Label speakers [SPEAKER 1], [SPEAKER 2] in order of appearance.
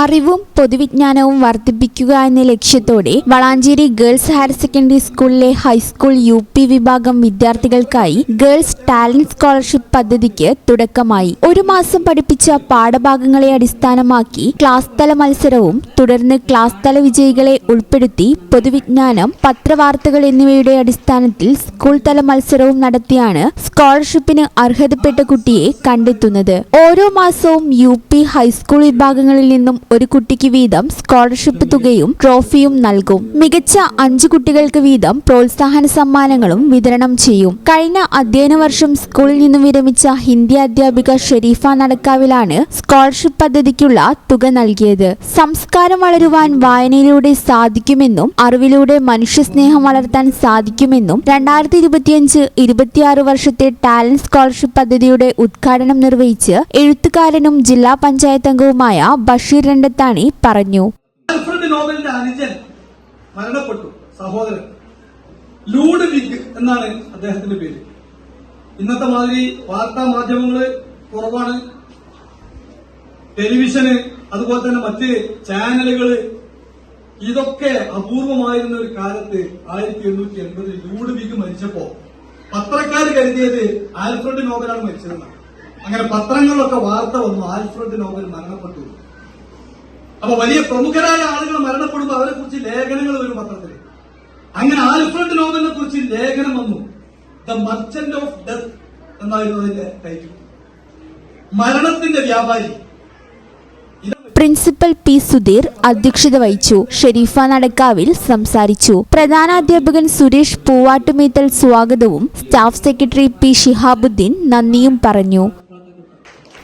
[SPEAKER 1] അറിവും പൊതുവിജ്ഞാനവും വർദ്ധിപ്പിക്കുക എന്ന ലക്ഷ്യത്തോടെ വളാഞ്ചേരി ഗേൾസ് ഹയർ സെക്കൻഡറി സ്കൂളിലെ ഹൈസ്കൂൾ യു പി വിഭാഗം വിദ്യാർത്ഥികൾക്കായി ഗേൾസ് ടാലന്റ് സ്കോളർഷിപ്പ് പദ്ധതിക്ക് തുടക്കമായി. ഒരു മാസം പഠിപ്പിച്ച പാഠഭാഗങ്ങളെ അടിസ്ഥാനമാക്കി ക്ലാസ് തല മത്സരവും തുടർന്ന് ക്ലാസ് തല വിജയികളെ ഉൾപ്പെടുത്തി പൊതുവിജ്ഞാനം പത്രവാർത്തകൾ എന്നിവയുടെ അടിസ്ഥാനത്തിൽ സ്കൂൾ തല മത്സരവും നടത്തിയാണ് സ്കോളർഷിപ്പിന് അർഹതപ്പെട്ട കുട്ടിയെ കണ്ടെത്തുന്നത്. ഓരോ മാസവും യു പി ഹൈസ്കൂൾ വിഭാഗങ്ങളിൽ നിന്നും ഒരു കുട്ടിക്ക് വീതം സ്കോളർഷിപ്പ് തുകയും ട്രോഫിയും നൽകും. മികച്ച അഞ്ച് കുട്ടികൾക്ക് വീതം പ്രോത്സാഹന സമ്മാനങ്ങളും വിതരണം ചെയ്യും. കഴിഞ്ഞ അധ്യയന വർഷം സ്കൂളിൽ നിന്ന് വിരമിച്ച ഹിന്ദി അധ്യാപിക ഷെരീഫ നടക്കാവിലാണ് സ്കോളർഷിപ്പ് പദ്ധതിക്കുള്ള തുക നൽകിയത്. സംസ്കാരം വളരുവാൻ വായനയിലൂടെ സാധിക്കുമെന്നും അറിവിലൂടെ മനുഷ്യസ്നേഹം വളർത്താൻ സാധിക്കുമെന്നും രണ്ടായിരത്തി ഇരുപത്തിയഞ്ച് ഇരുപത്തിയാറ് വർഷത്തെ ടാലന്റ് സ്കോളർഷിപ്പ് പദ്ധതിയുടെ ഉദ്ഘാടനം നിർവഹിച്ച് എഴുത്തുകാരനും ജില്ലാ പഞ്ചായത്ത് അംഗവുമായ ബഷീർ രണ്ടത്താണി പറഞ്ഞു.
[SPEAKER 2] ആൽഫ്രഡ് നോബലിന്റെ അനുജൻ മരണപ്പെട്ടു സഹോദരൻ. ലൂഡ് വിഗ് എന്നാണ് അദ്ദേഹത്തിന്റെ പേര്. ഇന്നത്തെ മാതിരി വാർത്താ മാധ്യമങ്ങൾ കുറവാണ്. ടെലിവിഷന് അതുപോലെ തന്നെ മറ്റ് ചാനലുകൾ ഇതൊക്കെ അപൂർവമായിരുന്ന ഒരു കാലത്ത് ആയിരത്തി എണ്ണൂറ്റി എൺപതിൽ ലൂഡ് വിഗ് മരിച്ചപ്പോ പത്രക്കാർ കരുതിയത് ആൽഫ്രഡ് നോബലാണ് മരിച്ചതെന്നാണ്. അങ്ങനെ പത്രങ്ങളിലൊക്കെ വാർത്ത വന്നു ആൽഫ്രഡ് നോബൽ മരണപ്പെട്ടു. അപ്പൊ വലിയ പ്രമുഖരായ ആളുകൾ മരണപ്പെടുമ്പോൾ അവരെ കുറിച്ച് ലേഖനങ്ങൾ വരും പത്രത്തിൽ അങ്ങനെ ആൽഫ്രഡ് നോവലിനെ കുറിച്ച് ലേഖനം വന്നു. ദ മർച്ചന്റ് ഓഫ് ഡെത്ത് എന്നായിരുന്നു അതിന്റെ ടൈറ്റിൽ മരണത്തിന്റെ വ്യാപാരി.
[SPEAKER 1] പ്രിൻസിപ്പൽ പി സുധീർ അധ്യക്ഷത വഹിച്ചു. ഷെരീഫ നടക്കാവിൽ സംസാരിച്ചു. പ്രധാനാധ്യാപകൻ സുരേഷ് പൂവാട്ടുമീത്തൽ സ്വാഗതവും സ്റ്റാഫ് സെക്രട്ടറി പി ഷിഹാബുദ്ദീൻ നന്ദിയും പറഞ്ഞു.